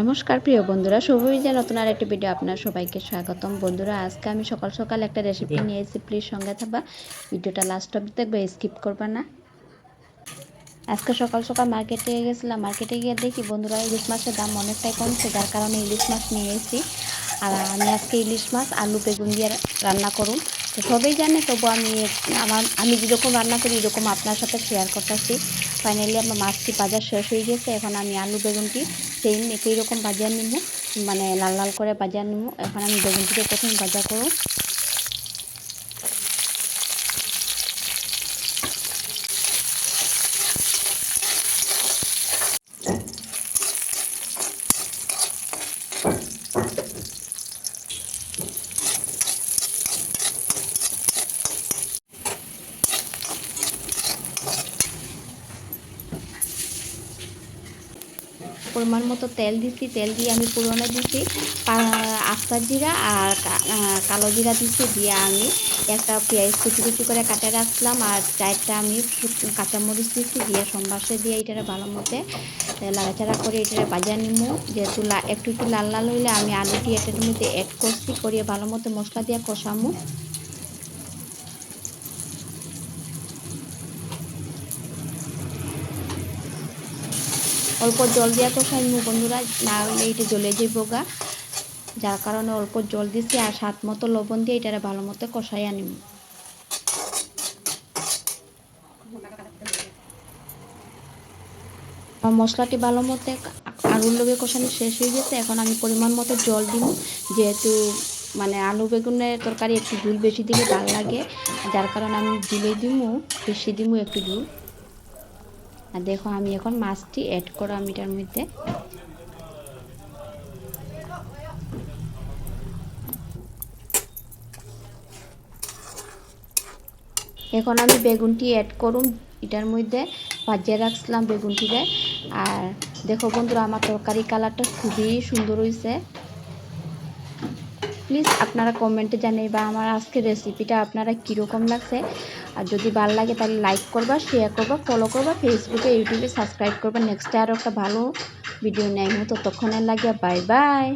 নমস্কার প্রিয় বন্ধুরা। যে নতুন আর একটি ভিডিও আপনার সবাইকে স্বাগতম। বন্ধুরা আজকে আমি সকাল সকাল একটা রেসিপি নিয়ে এসেছি প্লিজ সঙ্গে থাকবা। ভিডিওটা লাস্ট অব্দি দেখবে স্কিপ করবা না। আজকে সকাল সকাল মার্কেটে গেছিলাম। মার্কেটে গিয়ে দেখি বন্ধুরা ইলিশ মাছের দাম অনেকটাই কমছে। যার কারণে ইলিশ মাছ নিয়ে এসেছি আর আমি আজকে ইলিশ মাছ আলু বেগুন দিয়ে রান্না করুন তো সবাই জানে তবু আমি আমার আমি যেরকম রান্না করি এরকম আপনার সাথে শেয়ার করতেছি। ফাইনালি আমার মাছটি বাজার শেষ হয়ে গেছে। এখন আমি আলু, বেগুনটি সেম একই রকম বাজার নিব মানে লাল লাল করে বাজার নিব এখন আমি বেগুনটিকে প্রথম বাজার করব। পরিমাণ মতো তেল দিছি, তেল দিয়ে আমি পুরোনো দিছি। আস্তা জিরা আর কালো জিরা দিছি দিয়ে আমি একটা পেঁয়াজ কুচি কুচি করে কাটে রাখলাম আর চারটা আমি কাঁচামরিচ দিছি দিয়ে সম্বাসে দিয়ে এটারে ভালো মতো লাড়াচাড়া করে এটারে বাজার নিমু। যেহেতু একটু একটু লাল লাল হইলে আমি আলুটি এটার মধ্যে অ্যাড করছি, করিয়ে ভালো মতো মশলা দিয়ে কষামু। অল্প জল দিয়ে কষাই নিব বন্ধুরা। না হলে এটা জ্বলে যাইব গা। যার কারণে অল্প জল দিছি আর স্বাদ মতো লবণ দিয়ে এটা ভালো মতো কষাই আনিব মশলাটি ভালো মতো আলুর লগে কষানো শেষ হয়ে গেছে। এখন আমি পরিমাণ মতো জল দিব যেহেতু মানে আলু বেগুনের তরকারি একটু ঝুল বেশি দিলে ভালো লাগে। যার কারণে আমি দিলে দিমু, বেশি দিমু একটু ঝুল। আর দেখো আমি এখন মাছটি অ্যাড করো আমি এটার মধ্যে। এখন আমি বেগুনটি অ্যাড করুম, এটার মধ্যে ভাজিয়ে রাখছিলাম বেগুনটিতে আর দেখো বন্ধুরা, আমার তরকারি কালারটা খুবই সুন্দর হয়েছে প্লিজ আপনারা কমেন্টে জানাই বা আমার আজকের রেসিপিটা আপনারা কীরকম লাগছে। আর যদি ভালো লাগে তাহলে লাইক করবা শেয়ার করবা ফলো করবা ফেসবুকে ইউটিউবে সাবস্ক্রাইব করবা। নেক্সটে আরও একটা ভালো ভিডিও নেয় ততক্ষণের লাগে বাই বাই